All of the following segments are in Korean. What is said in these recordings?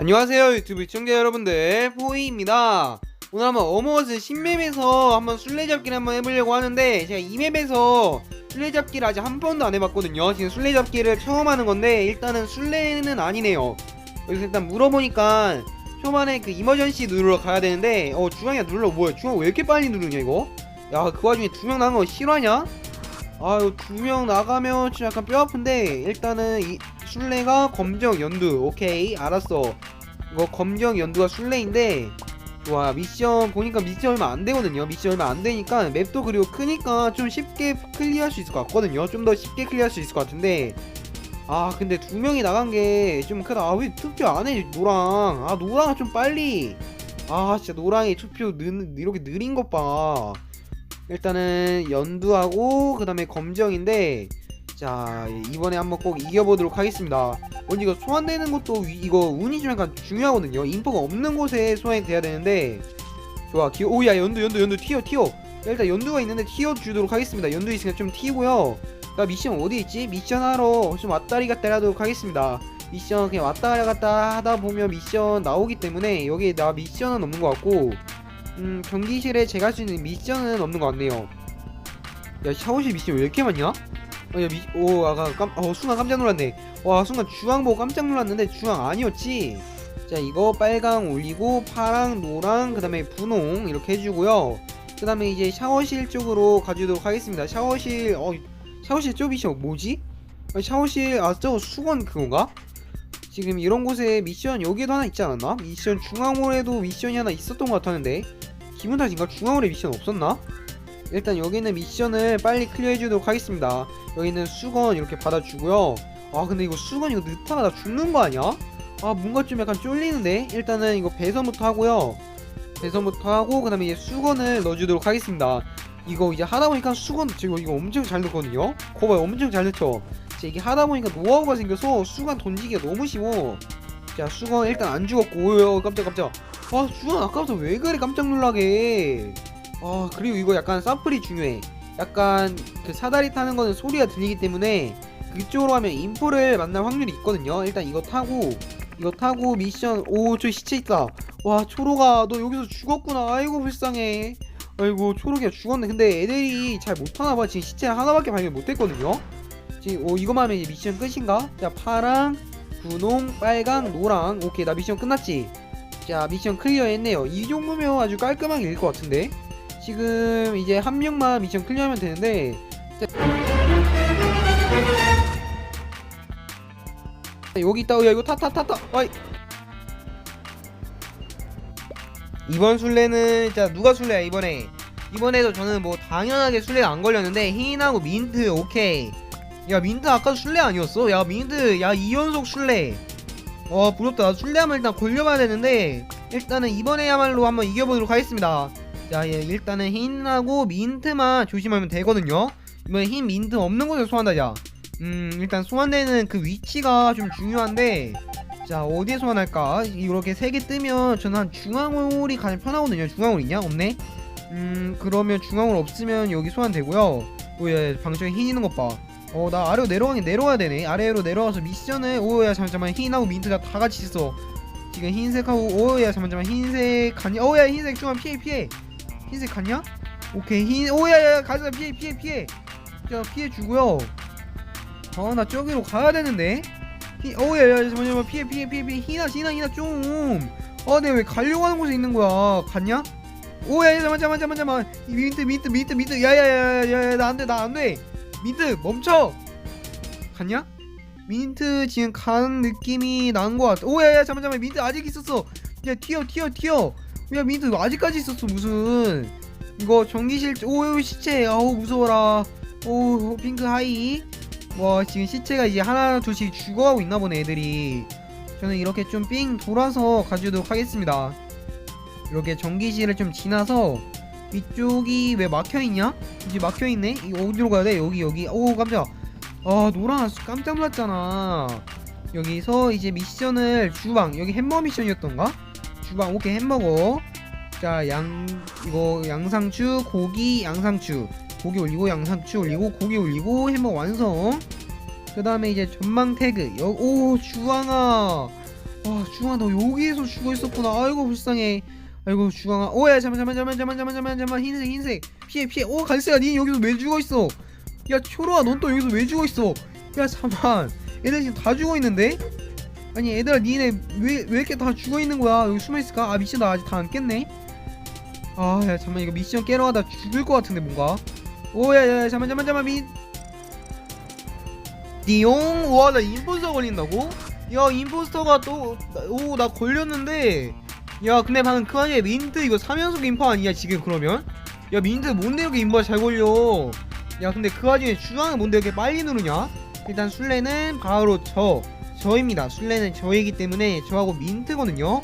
안녕하세요 유튜브 시청자 여러분들. 포이입니다. 오늘 한번 어머워즈 신맵에서 한번 술래잡기를 한번 해보려고 하는데 제가 이 맵에서 술래잡기를 아직 한 번도 안 해봤거든요. 지금 술래잡기를 처음 하는 건데 일단은 술래는 아니네요. 여기서 일단 물어보니까 초반에 그 이머전시 누르러 가야 되는데 어 주황이야 눌러. 뭐야 주황 왜 이렇게 빨리 누르냐 이거? 야 그 와중에 두 명 나간 거 실화냐? 아유 두 명 나가면 좀 약간 뼈 아픈데 일단은 이 술래가 검정 연두. 오케이 알았어. 이거 검정 연두가 술래인데 좋아. 미션 보니까 미션 얼마 안 되거든요. 미션 얼마 안 되니까 맵도 그리고 크니까 좀 쉽게 클리어할 수 있을 것 같거든요. 좀 더 쉽게 클리어할 수 있을 것 같은데. 아 근데 두 명이 나간 게 좀 크다. 아왜 투표 안 해 노랑? 아 노랑은 좀 빨리. 아 진짜 노랑이 투표 느, 이렇게 느린 것봐. 일단은 연두하고 그 다음에 검정인데 자 이번에 한번 꼭 이겨보도록 하겠습니다. 먼저 이거 소환되는 것도 위- 이거 운이 좀 약간 중요하거든요. 인포가 없는 곳에 소환이 돼야 되는데 좋아 기 오야 연두 연두 연두 튀어 튀어. 일단 연두가 있는데 튀어 주도록 하겠습니다. 연두 있으니까 좀 튀고요. 나 미션 어디 있지? 미션 하러 좀 왔다리 갔다 하도록 하겠습니다. 미션 그냥 왔다 갔다 하다 보면 미션 나오기 때문에 여기 나 미션은 없는 것 같고 음 경기실에 제가 할 수 있는 미션은 없는 것 같네요. 야 샤워실 미션 왜 이렇게 많냐? 어, 야, 미, 오, 아까 깜, 어, 순간 깜짝 놀랐네. 와, 순간 주황 보고 깜짝 놀랐는데 주황 아니었지. 자, 이거 빨강 올리고 파랑, 노랑, 그 다음에 분홍 이렇게 해주고요. 그 다음에 이제 샤워실 쪽으로 가주도록 하겠습니다. 샤워실, 어, 샤워실 저 미션 뭐지? 아, 샤워실, 아, 저거 수건 그건가? 지금 이런 곳에 미션 여기에도 하나 있지 않았나? 미션 중앙홀에도 미션이 하나 있었던 것 같았는데 기분 탓인가? 중앙홀에 미션 없었나? 일단 여기는 미션을 빨리 클리어해 주도록 하겠습니다. 여기는 수건 이렇게 받아주고요. 아 근데 이거 수건 이거 늦다가 나 죽는 거 아니야? 아 뭔가 좀 약간 쫄리는데? 일단은 이거 배선부터 하고요. 배선부터 하고 그 다음에 이제 수건을 넣어주도록 하겠습니다. 이거 이제 하다 보니까 수건 지금 이거 엄청 잘 넣거든요? 거봐요 엄청 잘 넣죠? 자, 이게 하다 보니까 노하우가 생겨서 수건 던지기가 너무 쉬워. 자 수건 일단 안 죽었고 오요. 깜짝 깜짝. 아 수건 아까부터 왜 그래 깜짝 놀라게 아 그리고 이거 약간 사플이 중요해. 약간 그 사다리 타는 거는 소리가 들리기 때문에 그쪽으로 가면 인포를 만날 확률이 있거든요. 일단 이거 타고 이거 타고 미션 오 저 시체 있다. 와 초록아 너 여기서 죽었구나. 아이고 불쌍해. 아이고 초록이가 죽었네. 근데 애들이 잘 못하나봐. 지금 시체 하나밖에 발견 못했거든요. 지금 오 이거만 하면 이제 미션 끝인가? 자 파랑 분홍 빨강 노랑. 오케이 나 미션 끝났지? 자 미션 클리어 했네요. 이 정도면 아주 깔끔하게 일 것 같은데 지금 이제 한 명만 미션 클리어하면 되는데 자, 여기 있다. 야 이거 타타 타타. 아이. 이번 술래는 자 누가 술래야 이번에? 이번에도 저는 뭐 당연하게 술래가 안 걸렸는데 흰하고 민트 오케이. 야 민트 아까 술래 아니었어? 야 민트 야 이연속 술래 와 부럽다. 나 술래 하면 일단 걸려봐야 되는데 일단은 이번에야말로 한번 이겨보도록 하겠습니다 자, 예, 일단은 흰하고 민트만 조심하면 되거든요. 이번에 흰 민트 없는 곳에 소환하자. 음, 일단 소환되는 그 위치가 좀 중요한데, 자, 어디에 소환할까? 이렇게 세 개 뜨면 저는 한 중앙홀이 가장 편하거든요. 중앙홀 있냐? 없네? 음, 그러면 중앙홀 없으면 여기 소환되고요. 오야, 방청에 흰 있는 것 봐. 어, 나 아래로 내려가긴 내려와야 되네. 아래로 내려와서 미션을, 오 야, 잠깐만, 흰하고 민트가 다 같이 있어. 지금 흰색하고, 오야, 잠깐만, 흰색, 아니, 오야, 흰색 중앙 피해, 피해. 흰색 갔냐? 오케이 흰 오야야 가자 피해 피해 피해 자 피해 주고요 아 나 저기로 가야 되는데 히, 오야야 잠깐만 피해 피해 피해 피해 희나 희나 희나 좀아 내가 왜 가려고 하는 곳에 있는 거야 갔냐? 오야 잠깐만 잠깐만 잠깐만 잠깐만 이 민트 민트 민트 민트 야야야야야 나 안돼 나 안돼 민트 멈춰 갔냐? 민트 지금 가는 느낌이 난거 같아 오야야 잠깐만 잠깐만 민트 아직 있었어 야 튀어 튀어 튀어 야 민트 아직까지 있었어 무슨? 이거 전기실 오 시체. 아우 무서워라. 오 핑크 하이. 와 지금 시체가 이제 하나 둘씩 죽어가고 있나 보네 애들이. 저는 이렇게 좀 삥 돌아서 가주도록 하겠습니다. 이렇게 전기실을 좀 지나서 이쪽이 왜 막혀있냐? 이제 막혀있네? 이거 어디로 가야 돼? 여기 여기. 오 깜짝. 아 노랑 깜짝 놀랐잖아. 여기서 이제 미션을 주방. 여기 햄버거 미션이었던가? 주방. 오케이 햄버거. 자 양 이거 양상추 고기 양상추. 고기 올리고 양상추 올리고 고기 올리고 햄버거 완성. 그 다음에 이제 전망 태그. 여, 오 주황아. 와 주황아 너 여기에서 죽어 있었구나. 아이고 불쌍해. 아이고 주황아. 오야 잠만 잠만 잠만 잠만 잠만 잠만 잠만. 흰색 흰색. 피해 피해. 오 갈색아 니 여기서 왜 죽어 있어? 야 초로아 넌 또 여기서 왜 죽어 있어? 야 잠만. 애들 지금 다 죽어 있는데 아니 얘들아 니네 왜, 왜 이렇게 다 죽어 있는 거야? 여기 숨어 있을까? 아 미션 나 아직 다 안 깼네. 아야 잠만. 이거 미션 깨러 가다 죽을 것 같은데 뭔가. 오야야 잠만 잠만 잠만 미 띠용? 와나 임포스터 걸린다고? 야 임포스터가 또 오 나 걸렸는데. 야 근데 방금 그 와중에 민트 이거 3연속 인포 아니야 지금 그러면? 야 민트 뭔데 이렇게 인포가 잘 걸려? 야 근데 그 와중에 주황은 뭔데 이렇게 빨리 누르냐? 일단 술래는 바로 저 저입니다 술래는 저이기 때문에 저하고 민트거든요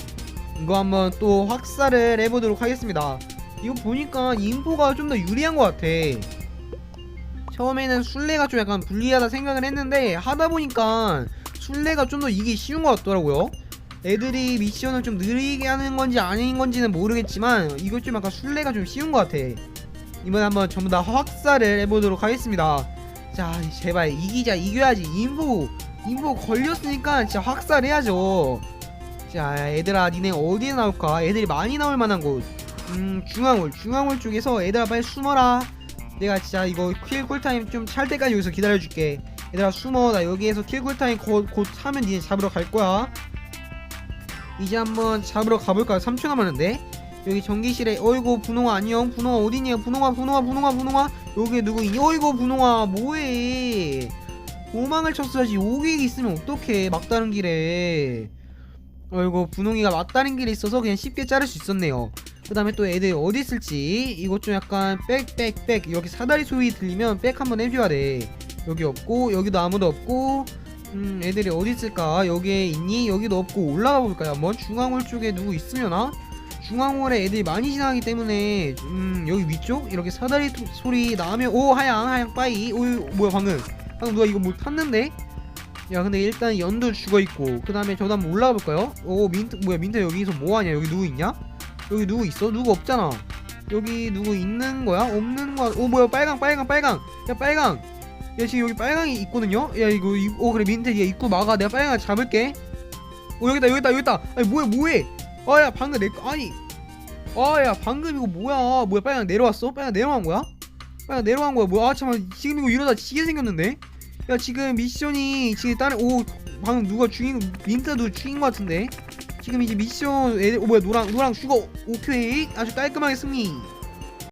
이거 한번 또 확살을 해보도록 하겠습니다 이거 보니까 인포가 좀 더 유리한 것 같아 처음에는 술래가 좀 약간 불리하다 생각을 했는데 하다 보니까 술래가 좀 더 이기 쉬운 것 같더라고요. 애들이 미션을 좀 느리게 하는 건지 아닌 건지는 모르겠지만 이거 좀 약간 술래가 좀 쉬운 것 같아. 이번에 한번 전부 다 확살을 해보도록 하겠습니다. 자 제발 이기자 이겨야지 인포 인포 걸렸으니까 진짜 확살해야죠. 자 얘들아 니네 어디에 나올까? 애들이 많이 나올 만한 곳. 음 중앙홀 중앙홀 쪽에서 얘들아 빨리 숨어라. 내가 진짜 이거 킬 쿨타임 좀 찰 때까지 여기서 기다려줄게. 얘들아 숨어. 나 여기에서 킬 쿨타임 곧, 곧 차면 니네 잡으러 갈 거야. 이제 한번 잡으러 가볼까 3초 남았는데? 여기 전기실에 어이구 분홍아 안녕. 분홍아 어디니? 분홍아 분홍아 분홍아 분홍아. 여기 누구 있니? 어이구 분홍아 뭐해 도망을 쳤어야지 여기 있으면 어떡해. 막다른 길에. 어이구 분홍이가 막다른 길에 있어서 그냥 쉽게 자를 수 있었네요. 그 다음에 또 애들 어디 있을지. 이것 좀 약간 빽빽빽. 여기 사다리 소리 들리면 빽 한번 해줘야 돼. 여기 없고 여기도 아무도 없고. 음 애들이 어디 있을까? 여기에 있니? 여기도 없고. 올라가 볼까요? 한번? 중앙홀 쪽에 누구 있으려나? 중앙홀에 애들이 많이 지나가기 때문에 음 여기 위쪽? 이렇게 사다리 토- 소리 나면 오 하양 하양 빠이. 오 뭐야 방금 방금 누가 이거 뭘 탔는데 야 근데 일단 연도 죽어있고 그 다음에 저도 한번 올라가 볼까요 오 민트 뭐야 민트 여기서 뭐하냐 여기 누구 있냐 여기 누구 있어? 누구 없잖아. 여기 누구 있는 거야? 없는 거야? 오 뭐야 빨강 빨강 빨강. 야 빨강. 야 지금 여기 빨강이 있거든요. 야 이거 이- 오 그래 민트 얘 입구 막아. 내가 빨강 잡을게. 오 여기다 여기다 여기다. 아니 뭐야 뭐해? 아야 방금 내 거- 아니. 아야 방금 이거 뭐야? 뭐야 빨강 내려왔어? 빨강 내려간 거야? 빨강 내려간 거야? 뭐야? 아 잠깐 지금 이거 이러다 지게 생겼는데? 야 지금 미션이 지금 다른 오 방금 누가 죽인 민트도 죽인 거 같은데? 지금 이제 미션 애들 어 뭐야 노랑 노랑 죽어 오케이 아주 깔끔하게 승리